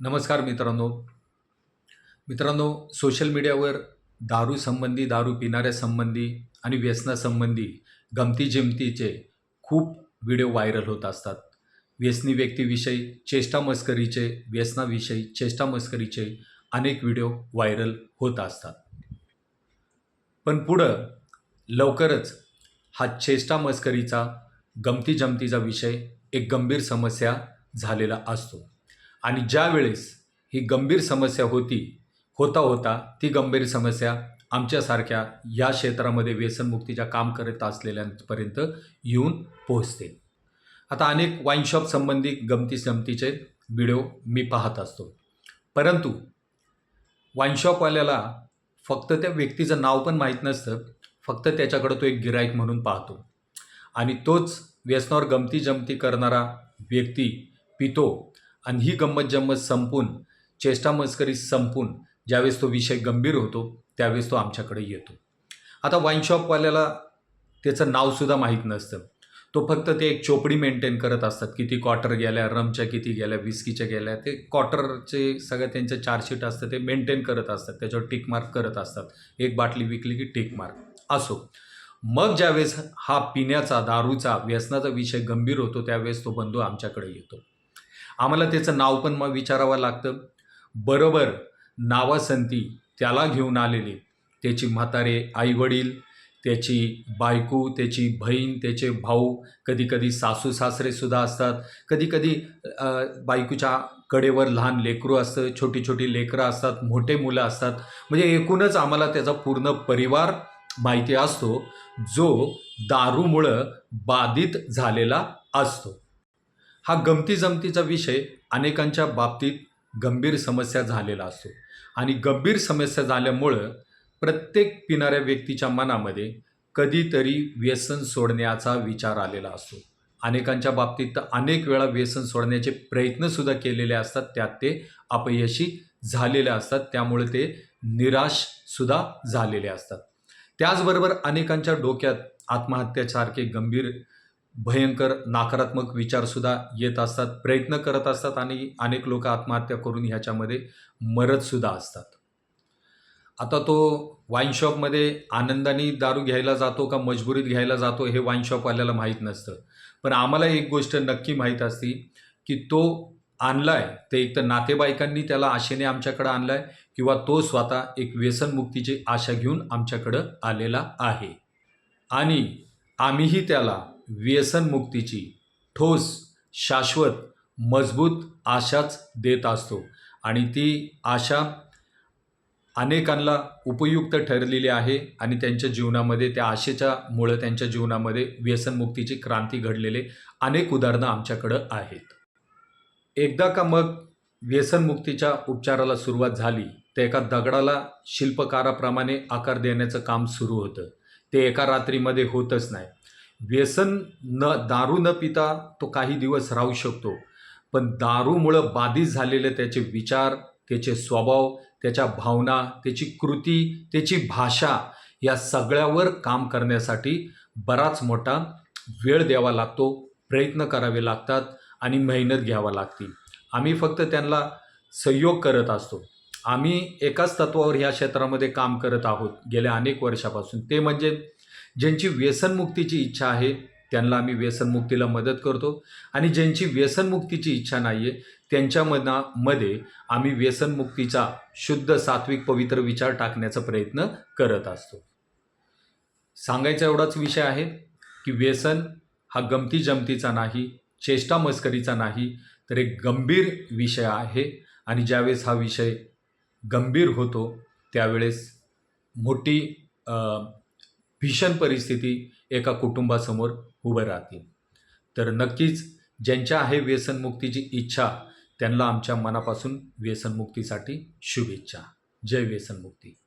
नमस्कार मित्रांनो. मित्रांनो सोशल मीडियावर दारूसंबंधी दारू पिणाऱ्यासंबंधी आणि व्यसनासंबंधी गमती जमतीचे खूप व्हिडिओ व्हायरल होत असतात. व्यसनी व्यक्तीविषयी चेष्टा मस्करीचे व्यसनाविषयी चेष्टा मस्करीचे अनेक व्हिडिओ व्हायरल होत असतात. पण पुढं लवकरच हा चेष्टा मस्करीचा गमती जमतीचा विषय एक गंभीर समस्या झालेला असतो. आणि ज्या वेळेस ही गंभीर समस्या होती होता होता ती गंभीर समस्या आमच्यासारख्या या क्षेत्रामध्ये व्यसनमुक्तीच्या काम करत असलेल्यांपर्यंत येऊन पोहोचते. आता अनेक वाईनशॉप संबंधी गमती जमतीचे व्हिडिओ मी पाहत असतो. परंतु वाईनशॉपवाल्याला फक्त त्या व्यक्तीचं नाव पण माहीत नसतं फक्त त्याच्याकडं तो एक गिराईक म्हणून पाहतो. आणि तोच व्यसनावर गमती जमती करणारा व्यक्ती पितो आणि ही गंमत जम्मत संपून चेष्टा मस्करी संपून ज्यावेळेस तो विषय गंभीर होतो त्यावेळेस तो आमच्याकडे येतो. आता वाईन शॉपवाल्याला त्याचं नावसुद्धा माहीत नसतं. तो फक्त ते एक चोपडी मेंटेन करत असतात. किती क्वार्टर गेल्या रमच्या किती गेल्या विस्कीच्या गेल्या ते क्वार्टरचे सगळं त्यांचं चार्जशीट असतं ते मेंटेन करत असतात. त्याच्यावर टिक मार्क करत असतात. एक बाटली विकली की टिक मार्क असो. मग ज्यावेळेस हा पिण्याचा दारूचा व्यसनाचा विषय गंभीर होतो त्यावेळेस तो बंधू आमच्याकडे येतो. आम्हाला त्याचं नाव पण मग विचारावं लागतं. बरोबर नावासंती त्याला घेऊन आलेले. त्याची म्हातारे आईवडील त्याची बायको त्याची बहीण त्याचे भाऊ कधीकधी सासू सासरेसुद्धा असतात. कधीकधी बायकोच्या कडेवर लहान लेकरू असतं छोटी छोटी लेकरं असतात मोठे मुलं असतात. म्हणजे एकूणच आम्हाला त्याचा पूर्ण परिवार माहिती असतो जो दारूमुळं बाधित झालेला असतो. हा गमती जमतीचा विषय अनेकांच्या बाबतीत गंभीर समस्या झालेला असतो. आणि गंभीर समस्या झाल्यामुळं प्रत्येक पिणाऱ्या व्यक्तीच्या मनामध्ये कधीतरी व्यसन सोडण्याचा विचार आलेला असतो. अनेकांच्या बाबतीत तर अनेक वेळा व्यसन सोडण्याचे प्रयत्नसुद्धा केलेले असतात. त्यात ते अपयशी झालेले असतात. त्यामुळे ते निराशसुद्धा झालेले असतात. त्याचबरोबर अनेकांच्या डोक्यात आत्महत्यासारखे गंभीर भयंकर नकारात्मक विचारसुद्धा येत असतात प्रयत्न करत असतात आणि अनेक लोक आत्महत्या करून ह्याच्यामध्ये मरतसुद्धा असतात. आता तो वाईन शॉपमध्ये आनंदाने दारू घ्यायला जातो का मजबुरीत घ्यायला जातो हे वाईन शॉपवाल्याला माहीत नसतं. पण आम्हाला एक गोष्ट नक्की माहीत असती की तो आणला आहे ते एक तर नातेवाईकांनी त्याला आशेने आमच्याकडं आणला आहे किंवा तो स्वतः एक व्यसनमुक्तीची आशा घेऊन आमच्याकडं आलेला आहे. आणि आम्हीही त्याला व्यसनमुक्तीची ठोस शाश्वत मजबूत आशाच देत असतो. आणि ती आशा अनेकांना उपयुक्त ठरलेली आहे आणि त्यांच्या जीवनामध्ये त्या आशेच्या मुळं त्यांच्या जीवनामध्ये व्यसनमुक्तीची क्रांती घडलेले अनेक उदाहरणं आमच्याकडं आहेत. एकदा का मग व्यसनमुक्तीच्या उपचाराला सुरुवात झाली तर एका दगडाला शिल्पकाराप्रमाणे आकार देण्याचं काम सुरू होतं. ते एका रात्रीमध्ये होतच नाही. व्यसन न दारू न पिता तो काही दिवस राहू शकतो. पण दारूमुळं बाधित झालेले त्याचे विचार त्याचे स्वभाव त्याच्या भावना त्याची कृती त्याची भाषा या सगळ्यावर काम करण्यासाठी बराच मोठा वेळ द्यावा लागतो प्रयत्न करावे लागतात आणि मेहनत घ्यावा लागते. आम्ही फक्त त्यांना सहयोग करत असतो. आम्ही एकाच तत्वावर ह्या क्षेत्रामध्ये काम करत आहोत. गेल्या अनेक वर्षापासून. ते म्हणजे ज्यांची व्यसनमुक्तीची इच्छा आहे त्यांना आम्ही व्यसनमुक्तीला मदत करतो. आणि ज्यांची व्यसनमुक्तीची इच्छा नाही आहे त्यांच्या मनामध्ये आम्ही व्यसनमुक्तीचा शुद्ध सात्विक पवित्र विचार टाकण्याचा प्रयत्न करत असतो. सांगायचा एवढाच विषय आहे की व्यसन हा गमती जमतीचा नाही चेष्टा मस्करीचा नाही तर एक गंभीर विषय आहे. आणि ज्यावेळेस हा विषय गंभीर होतो त्यावेळेस मोठी भीषण परिस्थिती एका कुटुंबासमोर उभं राहते तर नक्कीच ज्यांच्या आहे व्यसनमुक्तीची इच्छा त्यांना आमच्या मनापासून व्यसनमुक्तीसाठी शुभेच्छा. जय व्यसनमुक्ती.